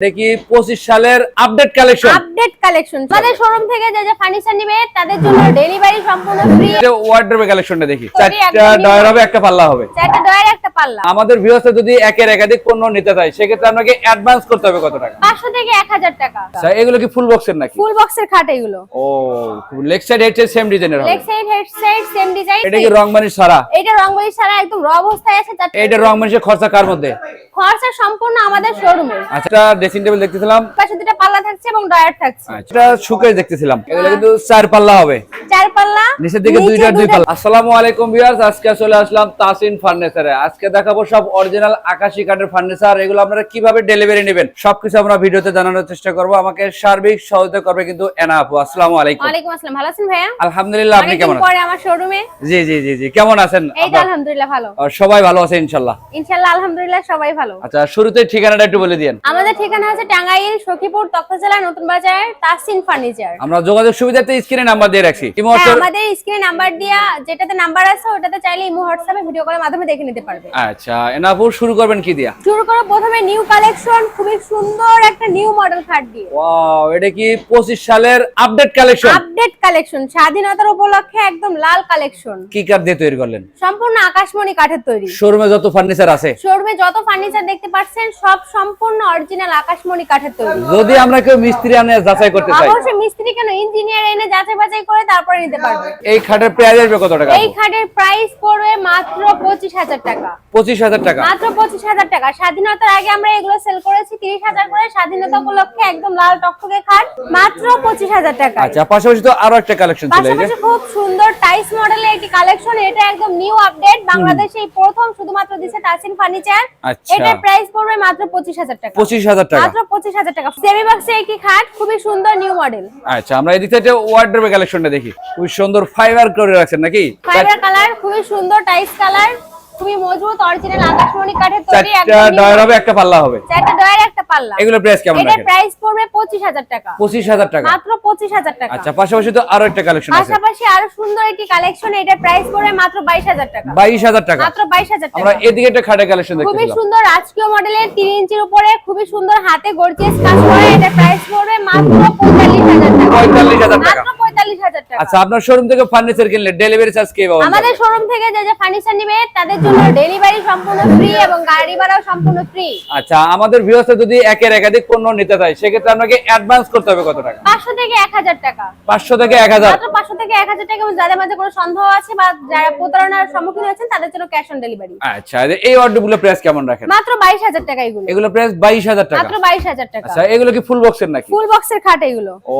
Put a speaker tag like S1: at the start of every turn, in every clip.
S1: এটা কি পঁচিশ সালের আপডেট কালেকশন
S2: আপডেট কালেকশন তাদের শোরুম থেকে যে যে ফার্নিচার নিবে তাদের জন্য ডেলিভারি সম্পূর্ণ ফ্রি
S1: ওয়ার্ড্রোবে কালেকশনটা দেখি। চারটা ডয়ার হবে একটা পাল্লা হবে।
S2: চারটা ডয়ার একটা পাল্লা।
S1: আমাদের ভিউয়ার্সে যদি একের একাধিক পণ্য নিতে চায় সেক্ষেত্রে আপনাকে অ্যাডভান্স করতে হবে কত টাকা?
S2: পাঁচশো থেকে এক হাজার টাকা।
S1: আচ্ছা এগুলো কি ফুল বক্সের নাকি?
S2: ফুল বক্সের খাট এগুলো।
S1: ও লেগ সাইড হেড সেম ডিজাইনের হবে।
S2: Leg side head side same design
S1: এটা কি রং মানিশ সারা?
S2: এটা রঙ্গলি ছাড়া একদম র অবস্থায় আছে এটা
S1: এইটা রং মানিশের খরচা কার মধ্যে?
S2: খরচা সম্পূর্ণ আমাদের শোরুমে
S1: আচ্ছা ড্রেসিং টেবিল দেখতেছিলাম।
S2: পাশে দুটো পাল্লা থাকছে এবং ডয়ার থাকছে।
S1: আচ্ছা এটা সুকেশ দেখতেছিলাম। এগুলো কিন্তু চার পাল্লা হবে।
S2: চার পাল্লা
S1: নিচের দিকে দুইটার দুই পাল্লা আসসালামু আলাইকুম ভিউয়ার্স আজকে চলে আসলাম তাসিন ফার্নিচারে। আজকে দেখাবো সব অরিজিনাল আকাশি কাঠের ফার্নিচার এগুলো আপনারা কীভাবে ডেলিভারি নেবেন সবকিছু আমরা ভিডিওতে জানানোর চেষ্টা করব। আমাকে সার্বিক সহযোগিতা করবে কিন্তু এনা আপু আসসালামু আলাইকুম।
S2: ওয়ালাইকুম আসসালাম ভালো আছেন ভাইয়া?
S1: আলহামদুলিল্লাহ আপনি কেমন আছেন
S2: পরে আমার শোরুমে
S1: জি জি জি জি কেমন আছেন
S2: এই তো আলহামদুলিল্লাহ ভালো।
S1: সবাই ভালো আছে ইনশাল্লাহ?
S2: ইনশাআল্লাহ আলহামদুলিল্লাহ সবাই ভালো।
S1: আচ্ছা শুরুতে ঠিকানাটা একটু বলে দিয়েন।
S2: আমাদের ঠিকানা হচ্ছে টাঙ্গাইল সখীপুর তক্তজেলা নতুন বাজার তাসিন ফার্নিচার।
S1: আমরা যোগাযোগ সুবিধাতে স্ক্রিনে নাম্বার দিয়ে রাখছি।
S2: আমাদের স্ক্রিনে নাম্বার দিয়া যেটাতে নাম্বার আছে ওটাতে চাইলে ইমো হোয়াটসঅ্যাপে ভিডিও কলের মাধ্যমে দেখে নিতে পারবে।
S1: আচ্ছা এনা আপু শুরু করবেন কি দিয়া?
S2: শুরু করো প্রথমে নিউ কালেকশন খুবই সুন্দর একটা নিউ মডেল খাট দিয়ে।
S1: ওয়াও এটা কি 25 সালের আপডেট কালেকশন
S2: আপডেট কালেকশন স্বাধীনতার উপলক্ষে একদম লাল কালেকশন
S1: কি কাঠ দিয়ে তৈরি করলেন?
S2: সম্পূর্ণ আকাশমণি কাঠের তৈরি।
S1: শোরুমে যত ফার্নিচার আছে।
S2: শোরুমে যত ফার্নিচার দেখতে পাচ্ছেন সব সম্পূর্ণ অরিজিনাল আকাশমণি কাঠের তৈরি।
S1: যদি আমরা কেউ মিস্ত্রি আনে যাচাই করতে চাই।
S2: অবশ্যই মিস্ত্রি কেন? ইঞ্জিনিয়ার এনে যাচাই বাছাই করে তারপরে নিতে পারবে।
S1: এই খাটের প্রাইস আসবে কত টাকা?
S2: এই খাটের প্রাইস পড়বে মাত্র পঁচিশ হাজার টাকা।
S1: পঁচিশ হাজার টাকা।
S2: মাত্র পঁচিশ হাজার টাকা। স্বাধীনতার আগে আমরা এগুলো সেল করেছি তিরিশ হাজার করে। স্বাধীনতা উপলক্ষে একদম লাল টকটকে খাট। মাত্র পঁচিশ হাজার টাকা।
S1: আচ্ছা পাশাপাশি তো আরও একটা কালেকশন যে
S2: পাশাপাশি খুব সুন্দর টাইস মডেলের একটি কালেকশন এটা একদম নিউ আপডেট বাংলাদেশে এই প্রথম শুধুমাত্র দিচ্ছে তাসিন ফার্নিচার। এটার প্রাইস পড়বে মাত্র পঁচিশ হাজার টাকা।
S1: পঁচিশ হাজার টাকা।
S2: মাত্র পঁচিশ হাজার টাকা। সেমি বক্সে একটি খাট খুবই সুন্দর নিউ মডেল
S1: আচ্ছা আমরা এদিক কালেকশনটা দেখি। খুব সুন্দর ফাইবার করে রাখছেন নাকি?
S2: ফাইবার কালার খুবই সুন্দর টাইস কালার খুবই মজবুত অরিজিনাল আকাশমণি কাঠের তৈরি
S1: ডয়ার হবে একটা পাল্লা হবে।
S2: চারটা ডয়ার একটা পাল্লা।
S1: এগুলো প্রাইস কেমন রাখেন?
S2: প্রাইস পড়বে পঁচিশ হাজার টাকা।
S1: পঁচিশ হাজার টাকা।
S2: মাত্র পঁচিশ হাজার টাকা।
S1: আচ্ছা পাশাপাশি তো আরও একটা কালেকশন আছে।
S2: পাশাপাশি আরও সুন্দর একটি কালেকশন এটার প্রাইস পড়বে মাত্র বাইশ হাজার টাকা।
S1: বাইশ হাজার টাকা।
S2: মাত্র বাইশ হাজার
S1: আমরা
S2: টাকা।
S1: এদিকে একটা খাটের কালেকশন
S2: খুবই
S1: দেখতেছিলাম
S2: সুন্দর রাজকীয় মডেলের তিন ইঞ্চির উপরে খুবই সুন্দর হাতে গর্জিয়াস কাজ করে এটার প্রাইস পড়বে মাত্র পঁয়তাল্লিশ হাজার টাকা।
S1: পঁয়তাল্লিশ হাজার টাকা।
S2: মাত্র টাকা।
S1: আচ্ছা আপনার শোরুম থেকে ফার্নিচার কিনলে ডেলিভারি চার্জ কে পাবেন
S2: আমাদের শোরুম থেকে যে যে ফার্নিচার নিবে তাদের জন্য ডেলিভারি সম্পূর্ণ ফ্রি এবং গাড়ি ভাড়াও সম্পূর্ণ ফ্রি
S1: আচ্ছা আমাদের ভিউয়ার্সে যদি একের একাধিক পণ্য নিতে চায় সেক্ষেত্রে আপনাকে অ্যাডভান্স করতে হবে কত টাকা?
S2: পাঁচশো থেকে এক হাজার টাকা।
S1: পাঁচশো থেকে এক হাজার?
S2: মাত্র পাঁচশো থেকে এক হাজার টাকা এবং যাদের মাঝে কোনো সন্দেহ আছে বা যারা প্রতারণার সম্মুখীন হয়েছেন তাদের জন্য ক্যাশ অন ডেলিভারি
S1: আচ্ছা এই অর্ডারগুলো প্রাইস কেমন রাখেন?
S2: মাত্র বাইশ হাজার টাকা এগুলো।
S1: এগুলো প্রাইস বাইশ হাজার টাকা।
S2: মাত্র বাইশ হাজার টাকা।
S1: আচ্ছা এগুলো কি ফুল বক্সের নাকি?
S2: ফুল বক্সের খাট এগুলো।
S1: ও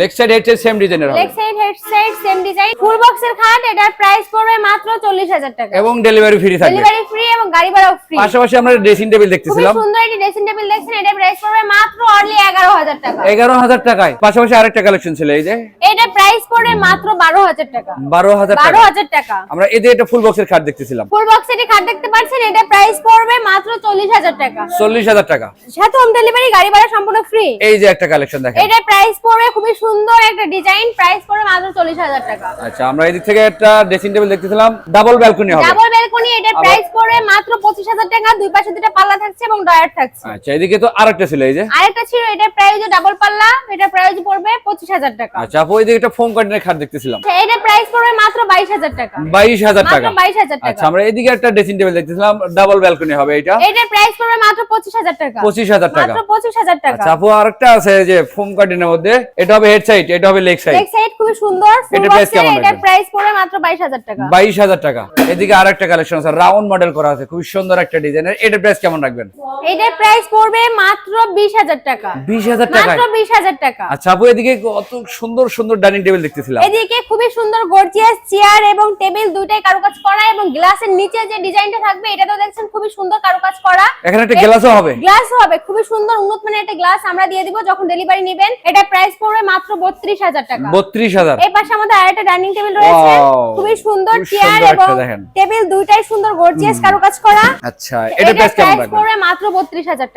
S1: লেগ সাইড হেড সেম ডিজাইনের হবে।
S2: Leg side head same design full বক্সের খাট এটার প্রাইস পড়বে মাত্র চল্লিশ হাজার টাকা।
S1: এবং ডেলিভারি ফ্রি থাকবে।
S2: ডেলিভারি ফ্রি এবং গাড়ি ভাড়াও ফ্রি
S1: পাশাপাশি আমরা ড্রেসিং টেবিল দেখতেছিলাম।
S2: সুন্দর একটি ড্রেসিং টেবিল দেখছেন এটার প্রাইস পড়বে মাত্র অনলি এগারো হাজার টাকা।
S1: এগারো হাজার টাকায়। পাশাপাশি আরেকটা কালেকশন ছিল এই যে।
S2: এটার প্রাইস পড়বে মাত্র বারো হাজার টাকা।
S1: বারো হাজার
S2: বারো
S1: টাকা
S2: হাজার টাকা।
S1: আমরা এদিকে একটা ফুল বক্সের খাট দেখতেছিলাম।
S2: ফুল বক্স এটি খাট দেখতে পাচ্ছেন এটার প্রাইস পড়বে মাত্র চল্লিশ হাজার টাকা।
S1: চল্লিশ হাজার টাকা।
S2: সাথে হোম ডেলিভারি গাড়ি ভাড়া সম্পূর্ণ ফ্রি
S1: এই যে একটা কালেকশন দেখেন।
S2: এটার প্রাইস পড়বে খুবই সুন্দর একটা ডিজাইন প্রাইস পড়বে মাত্র চল্লিশ হাজার টাকা।
S1: আচ্ছা আমরা এদিক থেকে একটা ড্রেসিং টেবিল দেখতেছিলাম। ডাবল ব্যালকনি হবে।
S2: ডাবল ব্যালকনি এটার প্রাইস পড়বে মাত্র পঁচিশ হাজার টাকা দুই পাশে দুটো পাল্লা থাকছে এবং ডয়ার থাকছে।
S1: আচ্ছা এদিকে তো আরেকটা ছিল এই যে।
S2: আরেকটা ছিল এটার প্রাইস ডাবল পাল্লা এটার প্রাইস পড়বে পঁচিশ হাজার টাকা।
S1: আচ্ছা আপু এদিকে একটা ফোম কার্ডের খাট দেখতেছিলাম।
S2: আচ্ছা, এটার প্রাইস পড়বে মাত্র বাইশ হাজার টাকা।
S1: বাইশ হাজার
S2: মাত্র
S1: টাকা
S2: বাইশ হাজার টাকা।
S1: আচ্ছা আমরা এদিকে একটা ড্রেসিং টেবিল দেখতেছিলাম। ডাবল ব্যালকনি হবে এটা।
S2: এটার প্রাইস পড়বে মাত্র পঁচিশ হাজার টাকা।
S1: পঁচিশ হাজার টাকা।
S2: মাত্র পঁচিশ হাজার টাকা।
S1: আচ্ছা আপু আরেকটা আছে যে ফোম কার্ডের মধ্যে। এটা হবে হেড সাইড এটা হবে লেগ
S2: লেগ সাইড খুবই সুন্দর ফুল
S1: এটার কেমন
S2: এটার প্রাইস পড়বে মাত্র বাইশ হাজার টাকা।
S1: বাইশ হাজার টাকা। এদিকে আর কালেকশন আছে রাউন্ড মডেল করা আছে খুব সুন্দর একটা ডিজাইনের। এটার প্রাইস কেমন রাখবেন?
S2: এটার প্রাইস পড়বে মাত্র বিশ হাজার টাকা।
S1: বিশ হাজার
S2: মাত্র বিশ হাজার টাকা।
S1: আচ্ছা আপু এদিকে কত সুন্দর সুন্দর ডাইনিং টেবিল দেখতেছিলাম।
S2: এদিকে খুবই সুন্দর গর্জিয়াস চেয়ার এবং টেবিল দুইটাই কারুকাজ করা এবং গ্লাসের নিচে যে ডিজাইনটা থাকবে এটাতেও দেখছেন খুবই সুন্দর কারুকাজ করা।
S1: এখানে একটা গ্লাসও হবে?
S2: গ্লাসও হবে খুবই সুন্দর উন্নত মানের একটা গ্লাস আমরা দিয়ে দিব যখন ডেলিভারি নেবেন। এটা প্রাইস পড়বে মাত্র বত্রিশ হাজার টাকা।
S1: বত্রিশ হাজার।
S2: এই পাশে আমাদের আরেকটা ডাইনিং টেবিল রয়েছে! খুবই সুন্দর চেয়ার এবং টেবিল দুইটাই সুন্দর গর্জিয়াস কারুকাজ করা।
S1: আচ্ছা এটার প্রাইস কেমন
S2: প্রাইস পড়বে মাত্র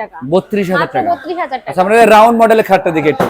S2: টাকা।
S1: বত্রিশ হাজার
S2: মাত্র
S1: টাকা।
S2: বত্রিশ হাজার টাকা।
S1: আচ্ছা আমরা রাউন্ড মডেলের খাটটা দিকে একটু।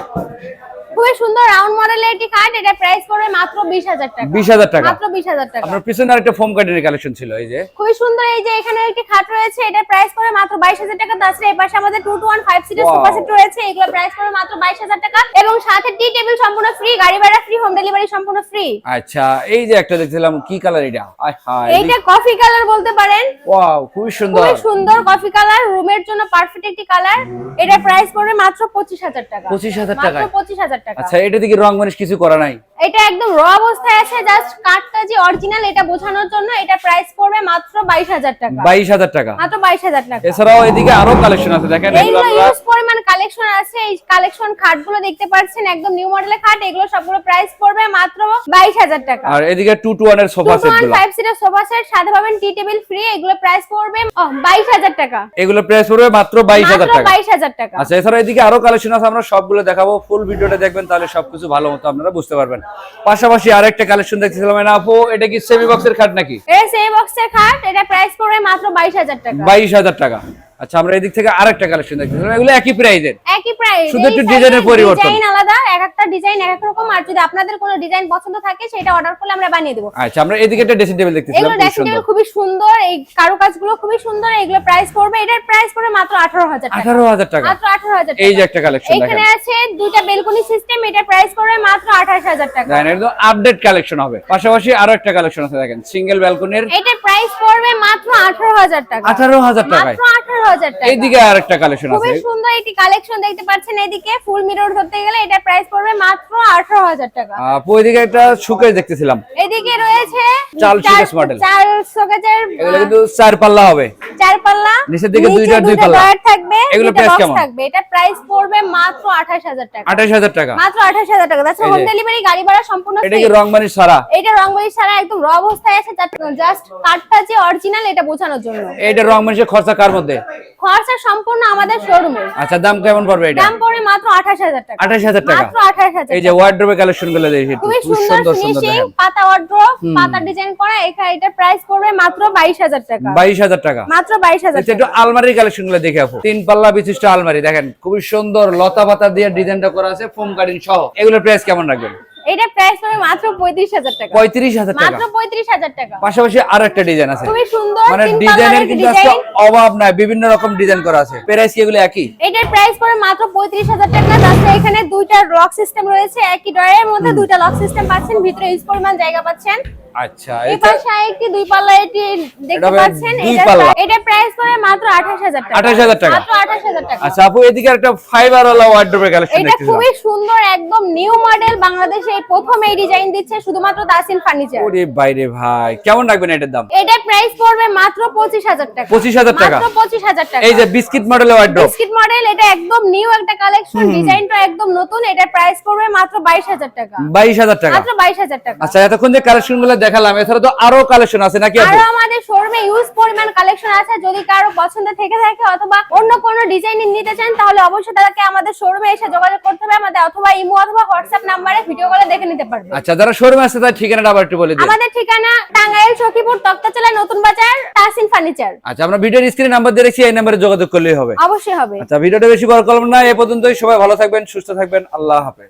S2: খুবই সুন্দর রাউন্ড মডেলের একটি কার্ড এটা প্রাইস পড়বে মাত্র 20000 টাকা।
S1: 20000 টাকা।
S2: মাত্র 20000 টাকা।
S1: আপনার পিছনে আরেকটা ফোম কার্ডের কালেকশন ছিল এই যে।
S2: খুবই সুন্দর এই যে এখানে একটি খাট রয়েছে এটা প্রাইস পড়ে মাত্র 22000 টাকা। তাছাড়া এই পাশে আমাদের 2 টু 1 5 সিটের সোফা সেট রয়েছে এগুলো প্রাইস পড়ে মাত্র 22000 টাকা। এবং সাথে টি টেবিল সম্পূর্ণ ফ্রি গাড়ি ভাড়া ফ্রি হোম ডেলিভারি সম্পূর্ণ ফ্রি
S1: আচ্ছা এই যে একটা দেখছিলাম কি কালার এটা? আয় হায়
S2: এটা কফি কালার বলতে পারেন।
S1: ওয়াও খুবই সুন্দর।
S2: খুবই সুন্দর কফি কালার রুমের জন্য পারফেক্ট একটি কালার এটা প্রাইস পড়বে মাত্র 25000 টাকা।
S1: 25000
S2: টাকা। মাত্র 25000
S1: আচ্ছা এটা দিকে রং মানুষ কিছু করা নাই?
S2: এটা একদম র অবস্থায় আছে জাস্ট কাঠটা যে অরিজিনাল এটা বোঝানোর জন্য এটা প্রাইস পড়বে মাত্র বাইশ হাজার টাকা।
S1: বাইশ হাজার টাকা।
S2: মাত্র বাইশ হাজার টাকা।
S1: এছাড়াও এদিকে আরও কালেকশন আছে দেখেন এগুলো
S2: ইউজ পরিমাণ কালেকশন আছে এই কালেকশন খাটগুলো দেখতে পাচ্ছেন একদম নিউ মডেলের খাট এগুলো সবগুলো প্রাইস পড়বে মাত্র বাইশ হাজার টাকা।
S1: আর এদিকে টু টু ওয়ানের
S2: টু
S1: সোফা সেটগুলো।
S2: ফাইভ সিটের সোফা সেট সাথে পাবেন টি টেবিল ফ্রি এগুলো প্রাইস পড়বে বাইশ হাজার টাকা।
S1: এগুলো প্রাইস পড়বে মাত্র বাইশ হাজার
S2: মাত্র
S1: টাকা।
S2: বাইশ হাজার টাকা।
S1: আচ্ছা এছাড়া এদিকে আরও কালেকশন আছে আমরা সবগুলো দেখাবো ফুল ভিডিওটা দেখবেন তাহলে সবকিছু ভালো মতো আপনারা বুঝতে পারবেন। পাশাপাশি আরেকটা কালেকশন দেখতেছিলাম না আপু এটা কি সেমি বক্সের খাট নাকি?
S2: এই সেমি বক্সের খাট এটা প্রাইস পড়বে মাত্র বাইশ হাজার টাকা।
S1: বাইশ হাজার টাকা। আচ্ছা আমরা এদিক থেকে আরেকটা কালেকশন দেখতেছিলাম এগুলো একই প্রাইজের
S2: একই প্রাইস
S1: শুধু একটু ডিজাইনের পরিবর্তন।
S2: ডিজাইন আলাদা এক একটা ডিজাইন এক এক রকম। আর যদি আপনাদের কোনো ডিজাইন পছন্দ থাকে সেটা অর্ডার করলে আমরা বানিয়ে দেবো।
S1: আচ্ছা আমরা এদিকে একটা ড্রেসিং টেবিল দেখতেছিলাম
S2: এগুলো ড্রেসিং টেবিল খুবই সুন্দর এই কারুকাজগুলো খুবই সুন্দর এগুলো প্রাইস পড়বে। এটার প্রাইস পড়বে মাত্র আঠারো হাজার টাকা।
S1: আঠারো হাজার টাকা।
S2: মাত্র আঠারো হাজার
S1: এই যে একটা কালেকশন দেখেন।
S2: এখানে আছে দুইটা বেলকনি সিস্টেম এটার প্রাইস পড়বে মাত্র আঠাশ হাজার টাকা।
S1: দেখেন একদম আপডেট কালেকশন হবে। পাশাপাশি আরও একটা কালেকশন আছে দেখেন সিঙ্গেল ব্যালকনির
S2: এটার প্রাইস পড়বে মাত্র আঠারো হাজার টাকা।
S1: আঠারো হাজার টাকায়।
S2: মাত্র টাকা।
S1: এইদিকে কালেকশন আছে।
S2: সুন্দর একটি কালেকশন দেখতে পাচ্ছেন এদিকে। ফুল মিরর ধরতে গেলে প্রাইস পড়বে মাত্র আঠারো হাজার টাকা।
S1: আপু এদিকে একটা সুকেশ দেখতেছিলাম।
S2: এদিকে রয়েছে
S1: চাল
S2: চার-
S1: শোকেস model।
S2: চার
S1: এগুলো কিন্তু চার পাল্লা হবে।
S2: চার পাল্লা
S1: নিচের দিকে দুইটা দুই পাল্লা।
S2: থাকবে
S1: এগুলো
S2: দুইটা
S1: কেমন?
S2: থাকবে। এটা প্রাইস পড়বে মাত্র আঠাশ হাজার টাকা।
S1: আঠাশ হাজার টাকা।
S2: মাত্র আঠাশ হাজার টাকা। তাছাড়া হোম ডেলিভারি গাড়ি ভাড়া সম্পূর্ণ
S1: এটা। কি সারা?
S2: এটা একদম র অবস্থায় আছে। জাস্ট কাঠটা যে অরিজিনাল এটা বোঝানোর জন্য।
S1: মানিশের খরচা কার মধ্যে?
S2: খরচা সম্পূর্ণ আমাদের শোরুমে
S1: আচ্ছা দাম কেমন পড়বে এটা?
S2: দাম পড়বে মাত্র আঠাশ হাজার টাকা।
S1: আঠাশ হাজার টাকা।
S2: মাত্র আঠাশ হাজার
S1: এই যে ওয়ার্ড্রোবের কালেকশনগুলো দেখি খুব
S2: সুন্দর
S1: সুন্দর দেখেন।
S2: পাতা ওয়ার্ড্রোব পাতা ডিজাইন করা এখানে এটা প্রাইস পড়বে মাত্র বাইশ হাজার টাকা।
S1: বাইশ হাজার টাকা।
S2: মাত্র বাইশ হাজার
S1: আচ্ছা, একটু আলমারির কালেকশনগুলো দেখে আপু তিন পাল্লা বিশিষ্ট আলমারি দেখেন খুবই সুন্দর লতা পাতা দিয়ে ডিজাইনটা করা আছে ফোম কাটিং সহ। এগুলোর প্রাইস কেমন রাখবেন?
S2: এটা প্রাইস হবে মাত্র পঁয়ত্রিশ হাজার টাকা।
S1: পঁয়ত্রিশ হাজার টাকা।
S2: মাত্র পঁয়ত্রিশ হাজার টাকা।
S1: পাশাপাশি আর একটা ডিজাইন আছে।
S2: খুবই সুন্দর
S1: মানে ডিজাইনের কিন্তু অভাব নাই বিভিন্ন রকম ডিজাইন করা আছে। প্রাইস কি এগুলো একই?
S2: এটার প্রাইস পড়ে মাত্র পঁয়ত্রিশ হাজার টাকা। তাছাড়া এখানে দুইটা লক সিস্টেম রয়েছে একই ড্রয়ারের মধ্যে দুইটা লক সিস্টেম পাচ্ছেন ভিতরে ইউজ পরিমাণ জায়গা পাচ্ছেন।
S1: আচ্ছা
S2: এই পাশে একটি দুই পাল্লা এটি দেখতে পাচ্ছেন
S1: পাল্লা।
S2: প্রাই- প্রাইস পড়ে মাত্র আঠাশ হাজার টাকা।
S1: 28,000 টাকা।
S2: মাত্র আঠাশ হাজার টাকা।
S1: আচ্ছা আপু এদিকে একটা ফাইবার ওয়ালা ওয়ার্ড্রোবের কালেকশন
S2: এটা খুবই সুন্দর একদম নিউ মডেল বাংলাদেশে এই প্রথম এই ডিজাইন দিচ্ছে শুধুমাত্র দাসিন ফার্নিচার
S1: ওরে বাইরে ভাই কেমন রাখবেন এটার দাম?
S2: এটার প্রাইস পড়বে মাত্র পঁচিশ হাজার টাকা।
S1: 25,000 টাকা?
S2: মাত্র পঁচিশ হাজার টাকা।
S1: এই যে বিস্কিট মডেলের ওয়ার্ড্রোব
S2: বিস্কিট মডেল এটা একদম নিউ একটা কালেকশন ডিজাইনটা একদম নতুন এটার প্রাইস পড়বে মাত্র বাইশ হাজার টাকা।
S1: বাইশ হাজার টাকা।
S2: মাত্র বাইশ হাজার টাকা।
S1: আচ্ছা এতক্ষণ যে কালেকশনগুলো দেখালাম। এছাড়া তো আরও কালেকশন আছে নাকি
S2: আরও আমাদের শোরুমে ইউজ পরিমাণ কালেকশন আছে। যদি কারও পছন্দ থেকে থাকে অথবা অন্য কোনো ডিজাইন নিতে চান তাহলে অবশ্যই তাদেরকে আমাদের শোরুমে এসে যোগাযোগ করতে হবে। আমাদের অথবা ইমো অথবা হোয়াটসঅ্যাপ নাম্বারে ভিডিও কলে দেখে নিতে পারবে।
S1: আচ্ছা যারা শোরুমে আসছে তার ঠিকানাটা আবার একটু বলে দিন।
S2: আমাদের ঠিকানা টাঙ্গাইল সখীপুর তক্তাচলা নতুন বাজার তাসিন ফার্নিচার
S1: আচ্ছা আমরা ভিডিওর স্ক্রিনে নাম্বার দিয়ে রেখেছি এই নাম্বারে যোগাযোগ করলেই হবে।
S2: অবশ্যই হবে।
S1: আচ্ছা ভিডিওটা বেশি বড় করলাম না এ পর্যন্তই। সবাই ভালো থাকবেন সুস্থ থাকবেন। আল্লাহ হাফেজ।